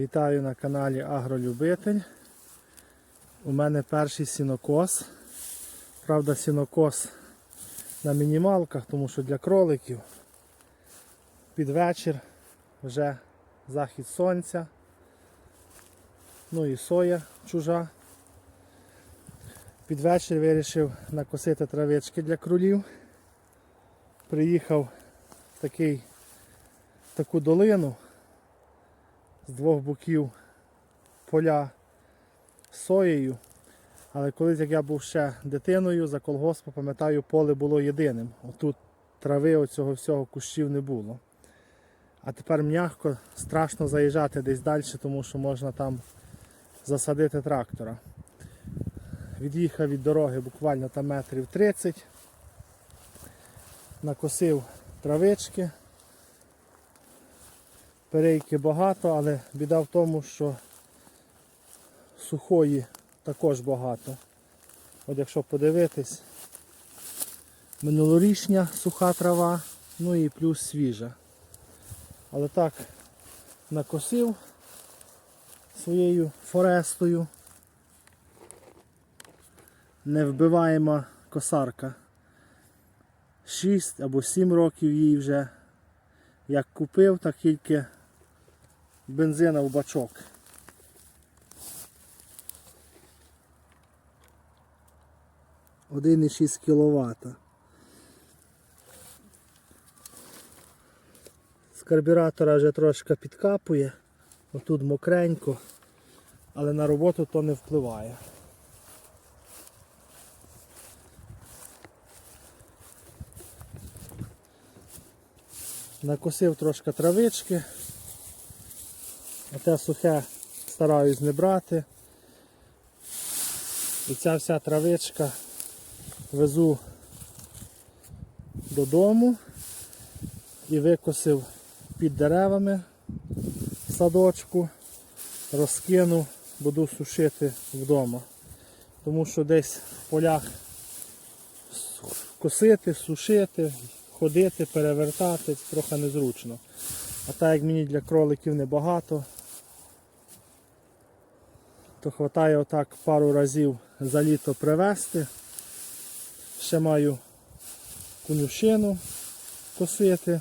Вітаю на каналі Агролюбитель. У мене перший сінокос. Правда, сінокос на мінімалках, тому що для кроликів під вечір вже захід сонця. Ну і соя чужа. Під вечір вирішив накосити травички для кролів. Приїхав в такий, таку долину з двох боків поля соєю. Але колись, як я був ще дитиною, за колгоспом, пам'ятаю, поле було єдиним. Отут трави оцього всього кущів не було. А тепер м'яко, страшно заїжджати десь далі, тому що можна там засадити трактора. Від'їхав від дороги буквально там метрів 30. Накосив травички. Перейки багато, але біда в тому, що сухої також багато. От якщо подивитись, минулорічня суха трава, ну і плюс свіжа. Але так накосив своєю форестою. Невбиваєма косарка. 6 або 7 років їй вже як купив, так тільки бензина в бачок. Один і 6 кВт. З карбюратора вже трошки підкапує, отут мокренько, але на роботу то не впливає. Накосив трошки травички. Те сухе стараюсь не брати. І ця вся травичка везу додому і викосив під деревами садочку, розкину, буду сушити вдома. Тому що десь в полях косити, сушити, ходити, перевертати трохи незручно. А так як мені для кроликів небагато, то вистачає отак пару разів за літо привезти. Ще маю конюшину косити,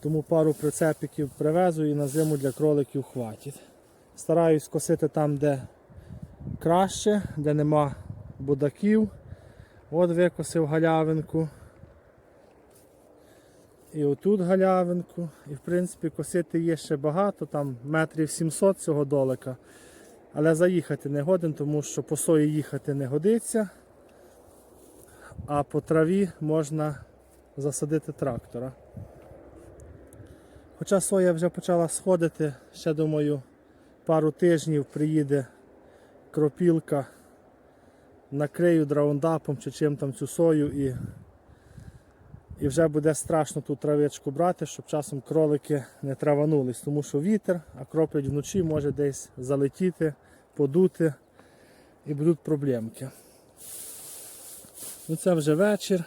тому пару прицепиків привезу і на зиму для кроликів хватить. Стараюсь косити там, де краще, де нема будаків. От викосив галявинку. І отут галявинку. І в принципі косити є ще багато, там метрів 700 цього долика. Але заїхати не годен, тому що по сої їхати не годиться. А по траві можна засадити трактора. Хоча соя вже почала сходити, ще думаю, пару тижнів приїде кропілка, накрию драундапом чи чим там цю сою і і вже буде страшно ту травичку брати, щоб часом кролики не траванулись, тому що вітер, а кроплять вночі може десь залетіти, подути і будуть проблемки. Ну Це вже вечір.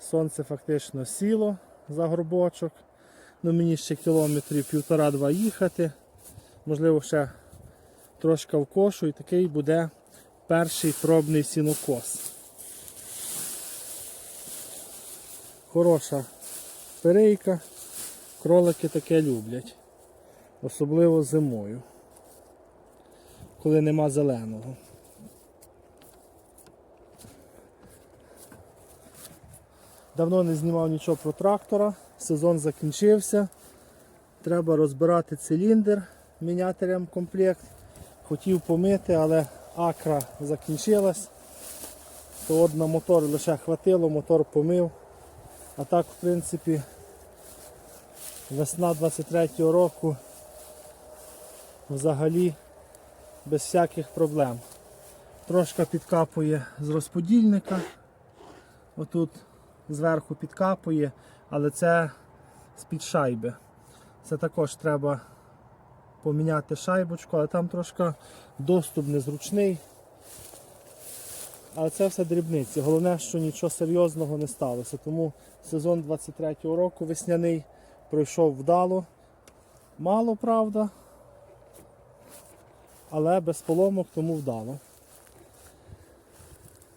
Сонце фактично сіло за горбочок. Ну Мені ще кілометрів півтора-два їхати. Можливо, ще трошки вкошу і такий буде перший пробний сінокос. Хороша перейка, кролики таке люблять, особливо зимою, коли нема зеленого. Давно не знімав нічого про трактора, сезон закінчився. Треба розбирати циліндр, міняти ремкомплект. Хотів помити, але акра закінчилась. То от на мотор лише хватило, мотор помив. А так, в принципі, весна 23-го року взагалі без всяких проблем. Трошки підкапує з розподільника. Отут зверху підкапує, але це з-під шайби. Це також треба поміняти шайбочку, але там трошки доступ незручний. Але це все дрібниці. Головне, що нічого серйозного не сталося. Тому сезон 23-го року весняний пройшов вдало. Мало, правда. Але без поломок тому вдало.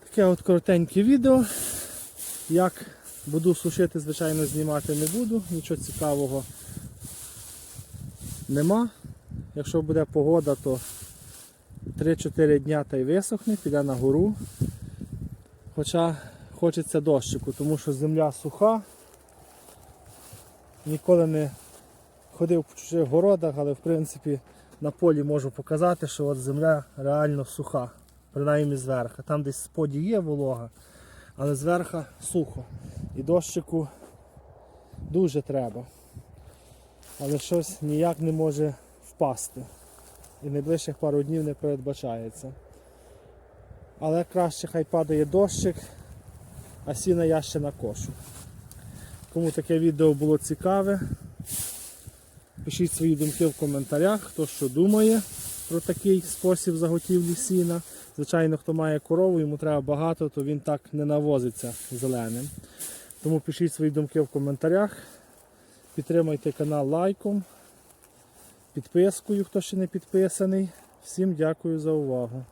Таке от коротеньке відео. Як буду сушити, звичайно, знімати не буду, нічого цікавого нема. Якщо буде погода, то 3-4 дня та й висохне, піде на гору. Хоча хочеться дощику, тому що земля суха. Ніколи не ходив по чужих городах, але в принципі на полі можу показати, що от земля реально суха, принаймні зверху. Там десь споді є волога, але зверху сухо. І дощику дуже треба. Але щось ніяк не може впасти. І найближчих пару днів не передбачається. Але краще хай падає дощик, а сіна я ще накошу. Кому таке відео було цікаве, пишіть свої думки в коментарях, хто що думає про такий спосіб заготівлі сіна. Звичайно, хто має корову, йому треба багато, то він так не навозиться зеленим. Тому пишіть свої думки в коментарях. Підтримайте канал лайком, підпискою, хто ще не підписаний. Всім дякую за увагу.